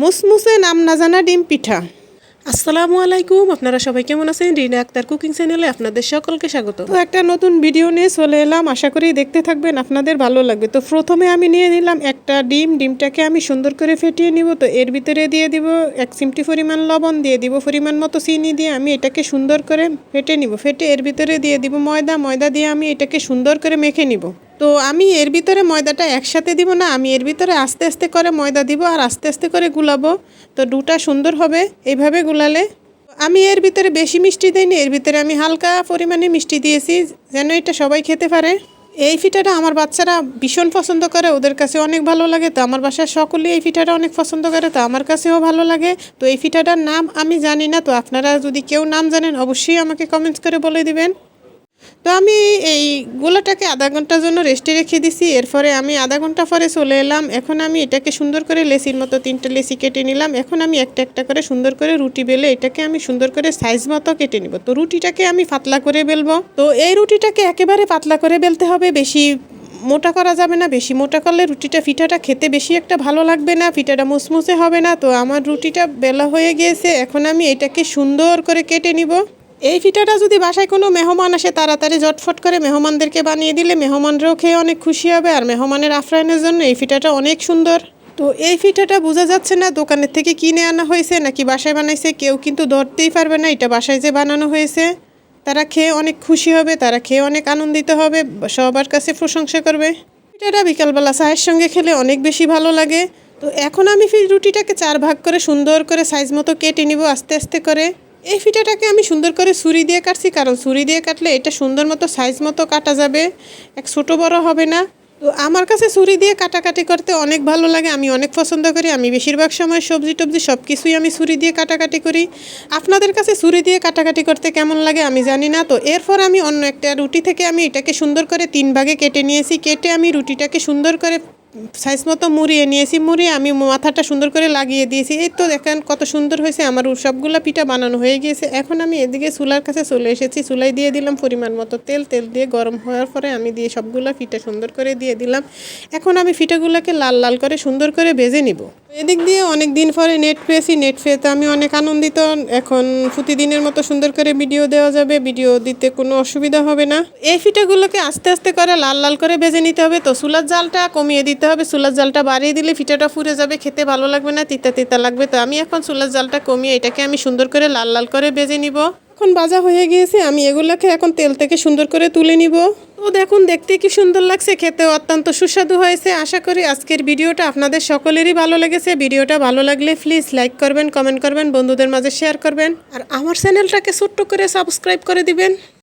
মুসমুসে নাম না জানা ডিম পিঠা। আসসালামু আলাইকুম আপনারা সবাই কেমন আছেন? রিনা আক্তার কুকিং চ্যানেলে আপনাদের সকলকে স্বাগত। তো একটা নতুন ভিডিও নিয়ে চলে এলাম আশা করি দেখতে থাকবেন আপনাদের ভালো লাগবে। তো প্রথমে আমি নিয়ে নিলাম একটা ডিম ডিমটাকে আমি সুন্দর করে ফেটিয়ে নিব। তো এর ভিতরে দিয়ে দিব এক চিমটি পরিমাণ লবণ দিয়ে দিব পরিমাণ মতো চিনি দিয়ে আমি এটাকে সুন্দর করে ফেটে নিব। ফেটে এর ভিতরে দিয়ে দিব ময়দা ময়দা দিয়ে আমি এটাকে সুন্দর করে মেখে নিব। তো আমি এর ভিতরে ময়দাটা একসাথে দিব না, আমি এর ভিতরে আস্তে আস্তে করে ময়দা দিব আর আস্তে আস্তে করে গুলাবো। তো ডুটা সুন্দর হবে এইভাবে গুলালে। আমি এর ভিতরে বেশি মিষ্টি দিইনি, এর ভিতরে আমি হালকা পরিমাণে মিষ্টি দিয়েছি, যেন এটা সবাই খেতে পারে। এই পিঠাটা আমার বাচ্চারা ভীষণ পছন্দ করে, ওদের কাছে অনেক ভালো লাগে, তো আমার বাসায় সকলেই এই পিঠাটা অনেক পছন্দ করে, তো আমার কাছেও ভালো লাগে। তো এই পিঠাটার নাম আমি জানি না, তো আপনারা যদি কেউ নাম জানেন, অবশ্যই আমাকে কমেন্টস করে বলে দিবেন। তো আমি এই গোলাটাকে আধা ঘণ্টার জন্য রেস্টে রেখে দিছি। এরপরে আমি আধা ঘণ্টা পরে চলে এলাম। এখন আমি এটাকে সুন্দর করে লেসির মতো তিনটে লেসি কেটে নিলাম। এখন আমি একটা একটা করে সুন্দর করে রুটি বেলে এটাকে আমি সুন্দর করে সাইজ মতো কেটে নিব। তো রুটিটাকে আমি পাতলা করে বেলবো। তো এই রুটিটাকে একেবারে পাতলা করে বেলতে হবে। বেশি মোটা করা যাবে না। বেশি মোটা করলে রুটিটা পিঠাটা খেতে বেশি একটা ভালো লাগবে না। পিঠাটা মুসমুসে হবে না। তো আমার রুটিটা বেলা হয়ে গিয়েছে। এখন আমি এটাকে সুন্দর করে কেটে নিব। এই পিঠাটা যদি বাসায় কোনো মেহমান আসে, তাড়াতাড়ি জটফট করে মেহমানদেরকে বানিয়ে দিলে মেহমানরাও খেয়ে অনেক খুশি হবে আর মেহমানের আফরাইনের জন্য এই পিঠাটা অনেক সুন্দর। তো এই পিঠাটা বোঝা যাচ্ছে না দোকানের থেকে কিনে আনা হয়েছে নাকি বাসায় বানাইছে, কেউ কিন্তু ধরতেই পারবে না এটা বাসায় যে বানানো হয়েছে। তারা খেয়ে অনেক খুশি হবে, তারা খেয়ে অনেক আনন্দিত হবে, সবার কাছে প্রশংসা করবে। পিঠাটা বিকালবেলা চায়ের সঙ্গে খেলে অনেক বেশি ভালো লাগে। তো এখন আমি রুটিটাকে চার ভাগ করে সুন্দর করে সাইজ মতো কেটে নিব আস্তে আস্তে করে। এই ফিটাটাকে আমি সুন্দর করে ছুরি দিয়ে কাটছি, কারণ ছুরি দিয়ে কাটলে এটা সুন্দর মতো সাইজ মতো কাটা যাবে। এক ছোটো বড় হবে না। তো আমার কাছে ছুরি দিয়ে কাটাকাটি করতে অনেক ভালো লাগে, আমি অনেক পছন্দ করি, আমি বেশিরভাগ সময় সবজি টবজি সব কিছুই আমি ছুরি দিয়ে কাটাকাটি করি। আপনাদের কাছে ছুরি দিয়ে কাটাকাটি করতে কেমন লাগে আমি জানি না, তো এরপর আমি অন্য একটা রুটি থেকে আমি এটাকে সুন্দর করে তিন ভাগে কেটে নিয়েছি। কেটে আমি রুটিটাকে সুন্দর করে সাইজ মতো মুড়িয়ে নিয়েছি, মুড়িয়ে আমি মাথাটা সুন্দর করে লাগিয়ে দিয়েছি। এই তো দেখেন কত সুন্দর হয়েছে, আমার সবগুলো পিঠা বানানো হয়ে গিয়েছে। এখন আমি এদিকে চুলার কাছে চলে এসেছি, চুলাই দিয়ে দিলাম পরিমাণ মতো তেল। তেল দিয়ে গরম হওয়ার পরে আমি দিয়ে সবগুলো পিঠা সুন্দর করে দিয়ে দিলাম। এখন আমি পিঠাগুলোকে লাল লাল করে সুন্দর করে ভেজে নিব। এদিক দিয়ে অনেক দিন পরে নেট পেয়েছি নেট পেয়ে আমি অনেক আনন্দিত। এখন প্রতিদিনের মতো সুন্দর করে ভিডিও দেওয়া যাবে ভিডিও দিতে কোনো অসুবিধা হবে না। এই পিঠাগুলোকে আস্তে আস্তে করে লাল লাল করে ভেজে নিতে হবে। তো চুলার জালটা কমিয়ে দিতে হবে। চুলার জালটা বাড়িয়ে দিলে পিঠাটা ফুরে যাবে, খেতে ভালো লাগবে না, তিতা তিতা লাগবে। তো আমি এখন চুলার জালটা কমিয়ে এটাকে আমি সুন্দর করে লাল লাল করে ভেজে নিব। এখন বাজা হয়ে গিয়েছে, আমি এগুলোকে এখন তেল থেকে সুন্দর করে তুলে নিব। তো দেখুন, দেখতে কি সুন্দর লাগছে খেতে অত্যন্ত সুস্বাদু হয়েছে। আশা করি আজকের ভিডিওটা আপনাদের সকলেরই ভালো লেগেছে। ভিডিওটা ভালো লাগলে প্লিজ লাইক করবেন কমেন্ট করবেন, বন্ধুদের মাঝে শেয়ার করবেন। আর আমার চ্যানেলটাকে ছোট্ট করে সাবস্ক্রাইব করে দিবেন।